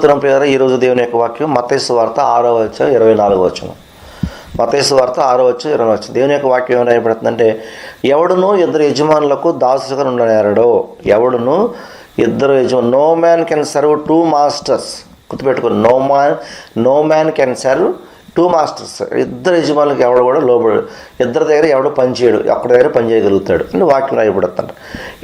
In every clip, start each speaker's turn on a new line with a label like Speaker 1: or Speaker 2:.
Speaker 1: ఉత్తరం పేర ఈరోజు దేవుని యొక్క వాక్యం మతేసు వార్త ఆరో వచ్చ ఇరవై నాలుగు వచ్చును మతేసు వార్త ఆరో వచ్చ ఇరవై వచ్చి దేవుని యొక్క వాక్యం ఏమైనా రాయబడుతుందంటే ఎవడును ఇద్దరు యజమానులకు దాసుగా ఉండనేరడో. ఎవడును ఇద్దరు యజమాను no man can serve two masters గుర్తుపెట్టుకుని no man no man can serve two masters ఇద్దరు యజమానులకు ఎవడు కూడా లోబడు ఇద్దరి దగ్గర ఎవడు పనిచేయడు ఒక్కడి దగ్గర పని చేయగలుగుతాడు అని వాక్యం రాయబడుతుంది.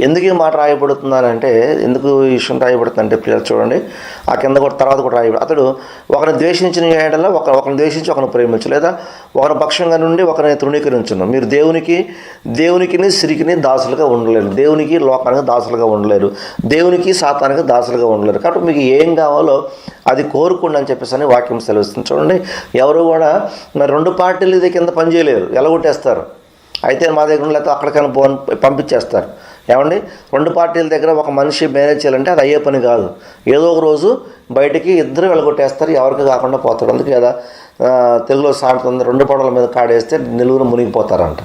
Speaker 1: ఎందుకు ఈ మాట రాయబడుతుందనంటే ఎందుకు ఈ విషయం రాయబడుతుందంటే పిల్లలు చూడండి. ఆ కింద కూడా తర్వాత కూడా రాయబడు అతడు ఒకరిని ద్వేషించిన ఏడల ఒక ఒకరిని ద్వేషించి ఒకరిని ప్రేమించు లేదా ఒకరి పక్షంగా నుండి ఒకరిని తృణీకరించను. మీరు దేవునికి దేవునికిని సిరికిని దాసులుగా ఉండలేరు. దేవునికి లోకానికి దాసులుగా ఉండలేరు. దేవునికి సాతానికి దాసులుగా ఉండలేరు. కాబట్టి మీకు ఏం కావాలో అది కోరుకోండి అని చెప్పేసి అని వాక్యం సెలవుస్తుంది. చూడండి ఎవరు కూడా మరి రెండు పార్టీలు ఇది కింద పనిచేయలేరు. ఎలగొట్టేస్తారు. అయితే మా దగ్గర లేకపోతే అక్కడికైనా ఫోన్ పంపించేస్తారు. ఏమండి? రెండు పార్టీల దగ్గర ఒక మనిషి మేనేజ్ చేయాలంటే అది అయ్యే పని కాదు. ఏదో ఒక రోజు బయటికి ఇద్దరు వెళ్ళగొట్టేస్తారు ఎవరికి కాకుండా పోతారు అందుకే కదా తెలుగులో సామెత రెండు పడవల మీద కాడేస్తే నిలువురు మునిగిపోతారంట.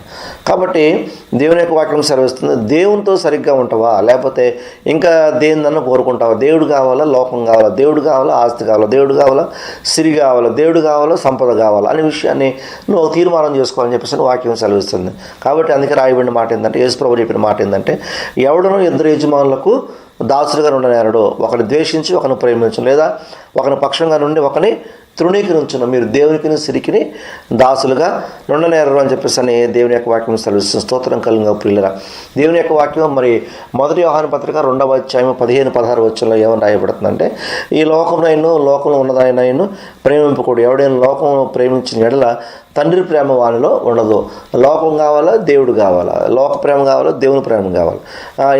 Speaker 1: కాబట్టి దేవుని యొక్క వాక్యం సెలవిస్తుంది దేవునితో సరిగ్గా ఉంటావా? లేకపోతే ఇంకా దేనిదన్నా కోరుకుంటావా? దేవుడు కావాలా? లోకం కావాలా? దేవుడు కావాలా? ఆస్తి కావాలా? దేవుడు కావాలా? సిరి కావాలా? దేవుడు కావాలా? సంపద కావాలా? అనే విషయాన్ని నువ్వు తీర్మానం చేసుకోవాలని చెప్పేసి వాక్యం సెలవిస్తుంది. కాబట్టి అందుకే రాయబడిన మాట ఏంటంటే యేసుప్రభు చెప్పిన మాట ఏంటంటే ఎవడనో ఇద్దరు యజమానులకు దాసులుగా ఉండనేరడు ఒకరిని ద్వేషించి ఒకరిని ప్రేమించు లేదా ఒకరి పక్షంగా నుండి ఒకరిని తృణీకరించున్న మీరు దేవునికి సిరికిని దాసులుగా నుండనేరరు అని చెప్పేసి అని దేవుని యొక్క వాక్యం సెలవిస్తుంది. స్తోత్రం కలిగిన పిల్లల దేవుని యొక్క వాక్యం మరి మొదటి వ్యవహార పత్రిక రెండవ అధ్యాయం పదిహేను పదహారు వచ్చంలో ఏమని రాయబడుతుందంటే ఈ లోకంలో లోకంలో ఉన్నదాయన ప్రేమింపకూడదు. ఎవడైనా లోకం ప్రేమించిన ఎడల తండ్రి ప్రేమ వానిలో ఉండదు. లోకం కావాలా? దేవుడు కావాలా? లోక ప్రేమ కావాలా? దేవుని ప్రేమ కావాలి?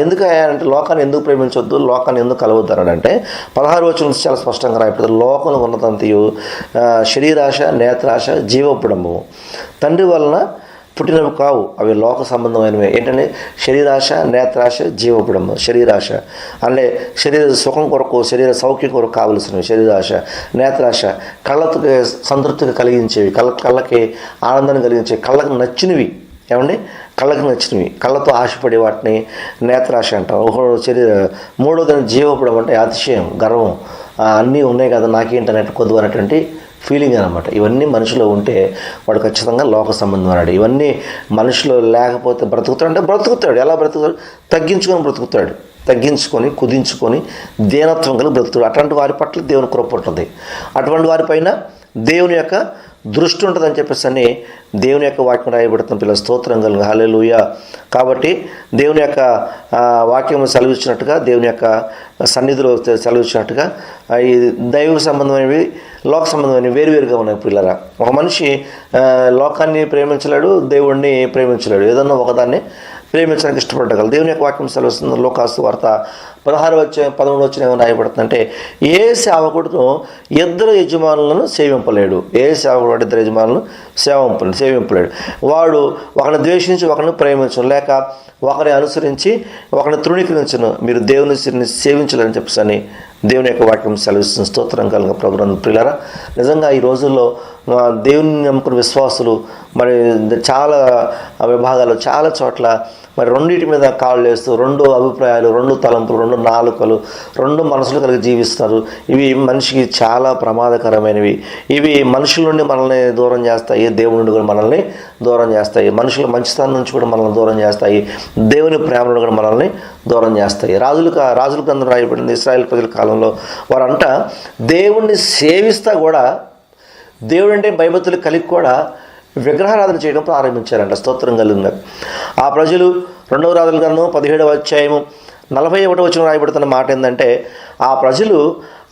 Speaker 1: ఎందుకు అంటే లోకాన్ని ఎందుకు ప్రేమించొద్దు? లోకాన్ని ఎందుకు కలవద్దు అంటే పదహారు వచ్చిన చాలా స్పష్టంగా రాయబడుతుంది లోకంలో ఉన్నదంతయు శరీరాశ నేత్రాశ జీవపుడము. తండ్రి వలన పుట్టినవి కావు. అవి లోక సంబంధమైనవి. ఏంటంటే శరీరాశ నేత్రాశ జీవపుడము. శరీరాశ. అంటే శరీర సుఖం కొరకు శరీర సౌఖ్యం కొరకు కావలసినవి. శరీరాశ నేత్రాశ. కళ్ళకి సంతృప్తిగా కలిగించేవి. కళ్ళ కళ్ళకి ఆనందాన్ని కలిగించేవి కళ్ళకు నచ్చినవి. ఏమండి? కళ్ళకి నచ్చినవి. కళ్ళతో ఆశపడే వాటిని నేత్రాశ అంటాం. ఒక శరీర మూడోదని జీవపడం అంటే అతిశయం గర్వం. అన్నీ ఉన్నాయి కదా నాకేంటనేట్టు కొద్దు అనేటువంటి ఫీలింగ్ అనమాట. ఇవన్నీ మనిషిలో ఉంటే వాడు ఖచ్చితంగా లోక సంబంధం అన్నాడు ఇవన్నీ మనిషిలో లేకపోతే బ్రతుకుతాడు. అంటే బ్రతుకుతాడు. ఎలా బ్రతుకుతాడు? తగ్గించుకొని బ్రతుకుతాడు. తగ్గించుకొని కుదించుకొని దీనత్వం కలిగి బ్రతుకుతాడు. అటువంటి వారి పట్ల దేవుని కృప ఉంటుంది. అటువంటి వారిపైన దేవుని యొక్క దృష్టి ఉంటుందని చెప్పేసి అని దేవుని యొక్క వాక్యం రాయబడుతున్న పిల్లల స్తోత్రం కలుగు. హాలేలుయ కాబట్టి దేవుని యొక్క వాక్యం సెలవిచ్చినట్టుగా దేవుని యొక్క సన్నిధిలో సెలవిచ్చినట్టుగా ఈ దైవ సంబంధమైనవి లోక సంబంధమైనవి వేరువేరుగా ఉన్నాయి పిల్లరా. ఒక మనిషి లోకాన్ని ప్రేమించలేడు దేవుణ్ణి ప్రేమించలేడు. ఏదన్నా ఒకదాన్ని ప్రేమించడానికి ఇష్టపడగలరు దేవుని యొక్క వాక్యం సెలవుస్తుంది. లోకాసు వార్త పదహారు వచ్చే పదమూడు వచ్చిన ఏమైనా రాయబడుతుందంటే ఏ సేవకుడును ఇద్దరు యజమానులను సేవింపలేడు. ఏ సేవకుడు ఇద్దరు యజమానులను సేవింపలేడు సేవింపలేడు. వాడు ఒకరిని ద్వేషించి ఒకరిని ప్రేమించను. లేక ఒకరిని అనుసరించి ఒకరిని తృణీకరించను. మీరు దేవుని సేవించలేని చెప్పని దేవుని యొక్క వాక్యం సెలవిస్తుంది. స్తోత్రం కలిగిన. ప్రభుత్వం ప్రియులరా నిజంగా ఈ రోజుల్లో దేవుని నమ్ముకున్న విశ్వాసులు మరి చాలా విభాగాలు చాలా చోట్ల మరి రెండింటి మీద కాళ్ళు వేస్తూ రెండు అభిప్రాయాలు రెండు తలంపులు రెండు నాలుకలు రెండు మనసులు కలిగి జీవిస్తారు. ఇవి మనిషికి చాలా ప్రమాదకరమైనవి. ఇవి మనుషుల నుండి మనల్ని దూరం చేస్తాయి దేవుని నుండి కూడా మనల్ని దూరం చేస్తాయి. మనుషుల మంచితనం నుంచి కూడా మనల్ని దూరం చేస్తాయి దేవుని ప్రేమ నుండి కూడా మనల్ని దూరం చేస్తాయి. రాజులు రాజుల గ్రంథం రాయబడింది ఇస్రాయల్ ప్రజల కాలంలో. వారంట దేవుణ్ణి సేవిస్తా కూడా దేవుడు అంటే భయభక్తులు కలిగి కూడా విగ్రహారాధన చేయడం ప్రారంభించారంట. స్తోత్రం కలిగిన ఆ ప్రజలు రెండవ రాజుల గ్రంథం పదిహేడవ అధ్యాయము నలభై ఒకటి వచ్చిన రాయబడుతున్న మాట ఏంటంటే ఆ ప్రజలు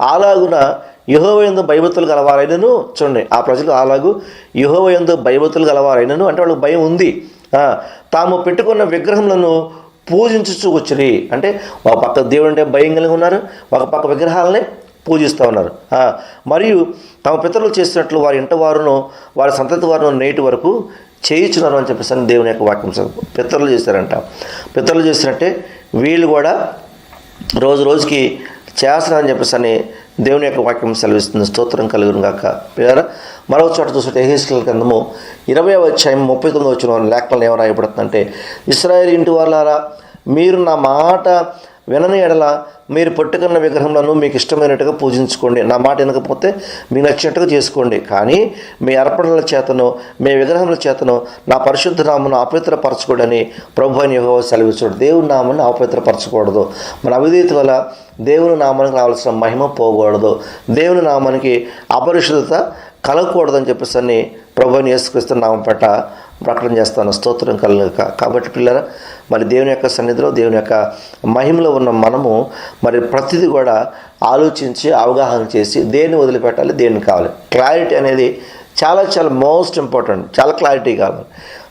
Speaker 1: అలాగున యుహోవయందు భయభక్తులు గలవారైనను చూడండి. ఆ ప్రజలు అలాగు యుహోవయందు భయభక్తులు గలవారైనను అంటే వాళ్ళకి భయం ఉంది. తాము పెట్టుకున్న విగ్రహములను పూజించుచు వచ్చిరి. అంటే ఒక పక్క దేవుడు అంటే భయం కలిగి ఉన్నారు ఒక పక్క విగ్రహాలని పూజిస్తూ ఉన్నారు. మరియు తమ పితరులు చేసినట్లు వారి ఇంట వారును వారి సంతతి వారును నేటి వరకు చేయించున్నారు అని చెప్పేసి అని దేవుని యొక్క వాక్యం పితరులు చేశారంట. పితరులు చేసినట్టే వీళ్ళు కూడా రోజు రోజుకి చేస్తున్నారని చెప్పేసి అని దేవుని యొక్క వాక్యం సెలవిస్తుంది. స్తోత్రం కలుగును గాక. పిల్లరా మరో చోట చూస్తే ఎహెస్కల్ గ్రంథము ఇరవై అధ్యాయం ముప్పై తొమ్మిది వచ్చిన లేఖలను ఏమో రాయబడుతుందంటే ఇస్రాయేల్ ఇంటి వాళ్ళారా మీరు నా మాట వినని ఎడల మీరు పట్టుకున్న విగ్రహములను మీకు ఇష్టమైనట్టుగా పూజించుకోండి. నా మాట వినకపోతే మీకు నచ్చినట్టుగా చేసుకోండి. కానీ మీ అర్పణల చేతను మీ విగ్రహముల చేతను నా పరిశుద్ధ నామను అపవిత్రపరచకూడని ప్రభు అని యెహోవా సెలవిస్తాడు దేవుని నామని అపవిత్రపరచకూడదు. మన అవిధీతి వల్ల దేవుని నామానికి రావాల్సిన మహిమ పోకూడదు. దేవుని నామానికి అపరిశుద్ధత కలగకూడదని చెప్పేసి అని ప్రభుని యేసుక్రీస్తు నామం పట్ల ప్రకటన చేస్తాను. స్తోత్రం కలగక కాబట్టి పిల్లరా మరి దేవుని యొక్క సన్నిధిలో దేవుని యొక్క మహిమలో ఉన్న మనము మరి ప్రతిదీ కూడా ఆలోచించి అవగాహన చేసి దేన్ని వదిలిపెట్టాలి దేన్ని కావాలి. క్లారిటీ అనేది చాలా చాలా మోస్ట్ ఇంపార్టెంట్ చాలా క్లారిటీ కావాలి.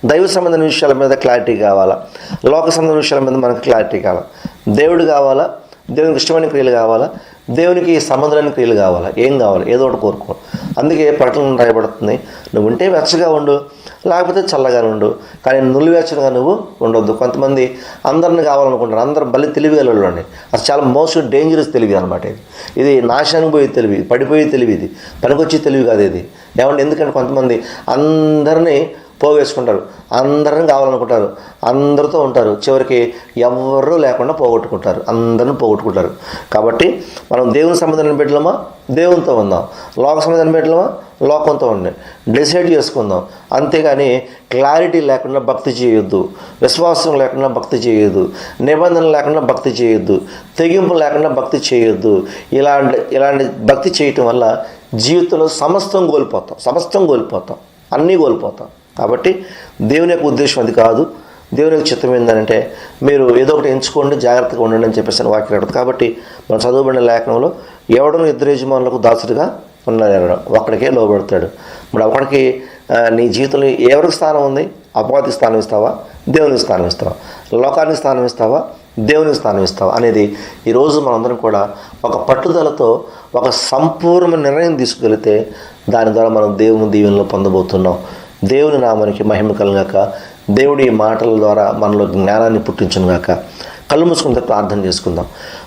Speaker 1: దైవ సంబంధమైన విషయాల మీద క్లారిటీ కావాలా? లోక సంబంధం విషయాల మీద మనకు క్లారిటీ కావాలి? దేవుడు కావాలా? దేవునికి ఇష్టమైన క్రియలు కావాలా? దేవునికి సంబంధమైన క్రియలు కావాలా? ఏం కావాలి? ఏదో ఒకటి కోరుకో అందుకే ప్రకటన రాయబడుతుంది. నువ్వు ఉంటే వెచ్చగా ఉండు లేకపోతే చల్లగా ఉండు కానీ నులివెచ్చగా నువ్వు ఉండొద్దు. కొంతమంది అందరిని కావాలనుకుంటారు. అందరు బలి తెలివి వెళ్ళండి అది చాలా మోస్ట్ డేంజరస్ తెలివి అనమాట ఇది. ఇది నాశనానికి పోయే తెలివి పడిపోయే తెలివి ఇది. పనికొచ్చే తెలివి కాదు ఇది. ఏమంటే ఎందుకంటే కొంతమంది అందరినీ పోగేసుకుంటారు. అందరిని కావాలనుకుంటారు. అందరితో ఉంటారు. చివరికి ఎవరు లేకుండా పోగొట్టుకుంటారు. అందరిని పోగొట్టుకుంటారు. కాబట్టి మనం దేవుని సంబంధం పెట్టలేమా? దేవునితో ఉందాం. లోక సంబంధం పెట్టలేమా? లోకంతో ఉండి డిసైడ్ చేసుకుందాం. అంతేగాని క్లారిటీ లేకుండా భక్తి చేయొద్దు. విశ్వాసం లేకుండా భక్తి చేయొద్దు. నిబంధన లేకుండా భక్తి చేయొద్దు. తెగింపు లేకుండా భక్తి చేయొద్దు. ఇలాంటి ఇలాంటి భక్తి చేయటం వల్ల జీవితంలో సమస్తం కోల్పోతాం. సమస్తం కోల్పోతాం. అన్నీ కోల్పోతాం. కాబట్టి దేవుని యొక్క ఉద్దేశం అది కాదు. దేవుని యొక్క చిత్తం ఏంటంటే మీరు ఏదో ఒకటి ఎంచుకోండి జాగ్రత్తగా ఉండండి అని చెప్పేసి వాక్యం అడుగుతుంది కాబట్టి మనం చదువుబడిన లేఖనంలో ఎవడను ఇద్దరు యజమానులకు దాసుడిగా ఉన్నాడు ఒక్కడికే లోబడతాడు. మరి ఒకడికి నీ జీవితంలో ఎవరికి స్థానం ఉంది? అపవాది స్థానం ఇస్తావా? దేవునికి స్థానం ఇస్తావా? లోకానికి స్థానం ఇస్తావా? దేవునికి స్థానం ఇస్తావా? అనేది ఈరోజు మనందరం కూడా ఒక పట్టుదలతో ఒక సంపూర్ణ నిర్ణయం తీసుకెళితే దాని ద్వారా మనం దేవుని దీవెనలో పొందబోతున్నాం. దేవుని నామానికి మహిమ కలగాక దేవుడి మాటల ద్వారా మనలో జ్ఞానాన్ని పుట్టించునుగాక కళ్ళు మూసుకుంటే ప్రార్థన చేసుకుందాం.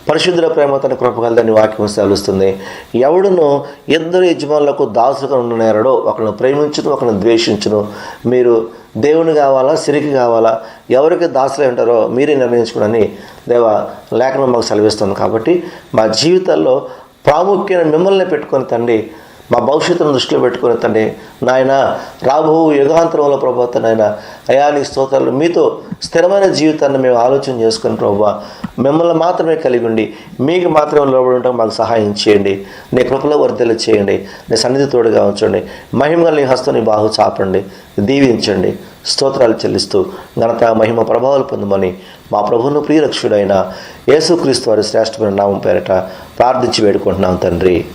Speaker 1: పరిశుద్ధుల ప్రేమ తన కృపగలదని వాక్యం సెలవుస్తుంది. ఎవడును ఇద్దరు యజమానులకు దాసులుగా ఉండనేరడో ఒకరిని ప్రేమించును ఒకరిని ద్వేషించును. మీరు దేవుని కావాలా సిరికి కావాలా ఎవరికి దాసులై ఉంటారో మీరే నిర్ణయించుకునని దేవ లేఖనం మాకు సెలవిస్తుంది. కాబట్టి మా జీవితాల్లో ప్రాముఖ్యమైన మిమ్మల్ని పెట్టుకొని తండ్రి మా భవిష్యత్తును దృష్టిలో పెట్టుకుని తండ్రి నాయన రాబో యుగాంతరంలో ప్రభాత నాయన అయా స్తోత్రాలు మీతో స్థిరమైన జీవితాన్ని మేము ఆలోచన చేసుకుని ప్రభావ మిమ్మల్ని మాత్రమే కలిగి ఉండి మీకు మాత్రమే లోబడి ఉండటం మాకు సహాయం చేయండి. నీ కృపలో వర్ధలు చేయండి. నీ సన్నిధి తోడుగా ఉంచండి. మహిమగా నీ హస్తం నీ బాహు చాపండి. దీవించండి. స్తోత్రాలు చెల్లిస్తూ ఘనత మహిమ ప్రభావాలు పొందమని మా ప్రభువును ప్రియరక్షుడైన యేసుక్రీస్తు వారి శ్రేష్టమైన నామం పేరట ప్రార్థించి వేడుకుంటున్నాం తండ్రి.